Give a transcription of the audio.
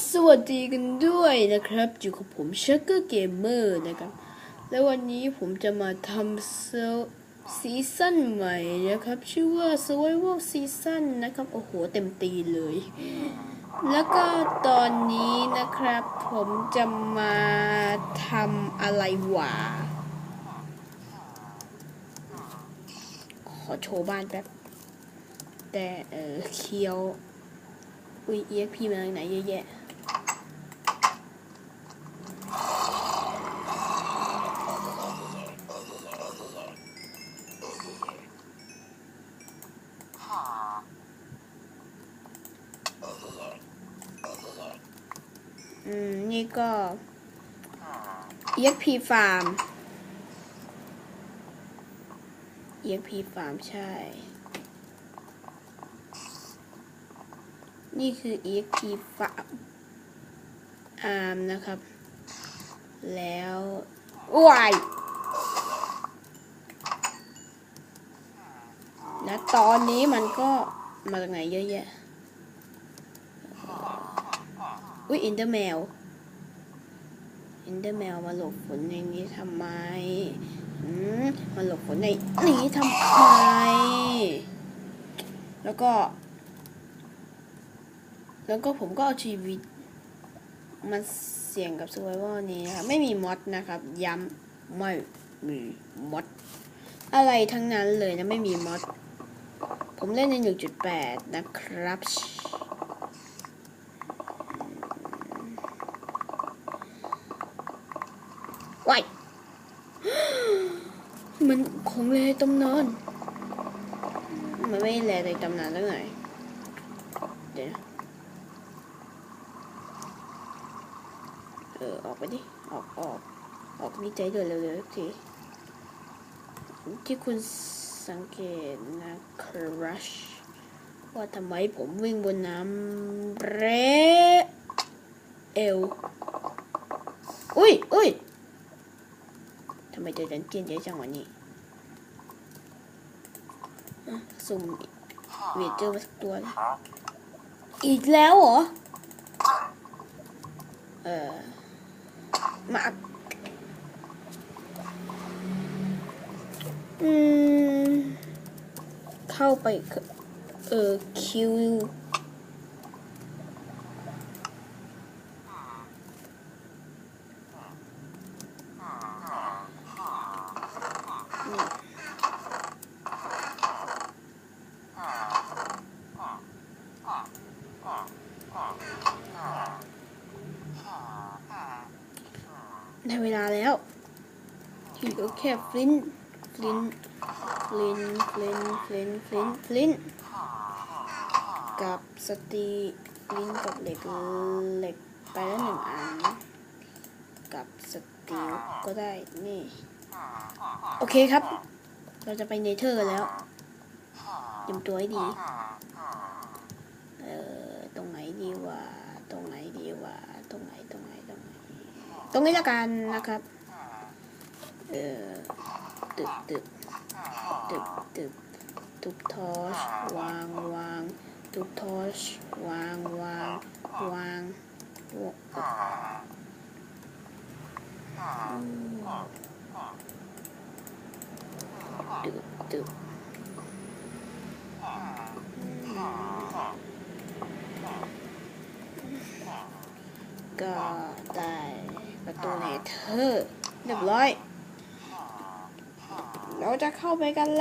สวัสดีกันด้วยนะครับ อยู่กับผมชักเกอร์เกมเมอร์นะครับ และวันนี้ผมจะมาทำเซลซีซั่นใหม่นะครับ ชื่อว่า Survival Season นะครับ โอ้โห เต็มตีเลย แล้วก็ตอนนี้นะครับ ผมจะมาทำอะไรวะขอโชว์บ้านแป๊บ แต่เออเคียวอุ้ย EXP มาจากไหนเยอะแยะ อืม นี่ก็ EXP Farm EXP Farm ใช่ นี่คือ EXP Farm อาร์มนะครับ แล้ววายและตอนนี้มันก็มาจากไหนเยอะแยะ อุ้ยอินเตอร์แมวอินเตอร์แมวมาหลบฝนในนี้ทำไมอืมมาหลบฝนในนี้ทำไม แล้วก็ แล้วก็ผมก็เอาชีวิตมาเสี่ยงกับ survival นี้นะครับไม่มีมอดนะครับ ย้ำไม่มีมอดอะไรทั้งนั้นเลยนะไม่มีมอดผมเล่นใน 1.8 นะครับ ว้ายมันของเลยตำนานมันไม่แลในตำนานแล้วไงเดี๋ยวเออออกไปดิ ออกออกออกดีใจเดือดเร็วๆทีที่คุณสังเกตนะครัชว่าทำไมผมวิ่งบนน้ำเรเอวอุ้ยอุ้ย ไมเจอดันเจียนเยอะจังวะนี่อะสุ่มเวียดเจอมาสักตัว อีกแล้วเหรอ เออมาอืม เข้าไป เอะเออคิว ได้เวลาแล้วที่เหลือแค่ฟลินต์ฟลินต์ฟลินต์ฟลินต์ฟลินต์ฟลินต์ฟลินกับสตีฟลินต์กับเหล็กเหล็กไปแล้วหนึ่งอัน กับสตีลก็ได้นี่ โอเคครับ เราจะไปเนเธอร์กันแล้วเตรียมตัวให้ดี เอ่อ ตรงไหนดีวะ ตรงไหนดีวะ ตรงไหน ตรงไหน ตรงไหน ตรงนี้ละกันนะครับ เอ่อ ตึกตึกตึกตึกทุบทอชวางวางทุบทอชวางวางวางว ตึกตึกก็ได้ประตูเนเธอร์เรียบร้อย เราจะเข้าไปกัน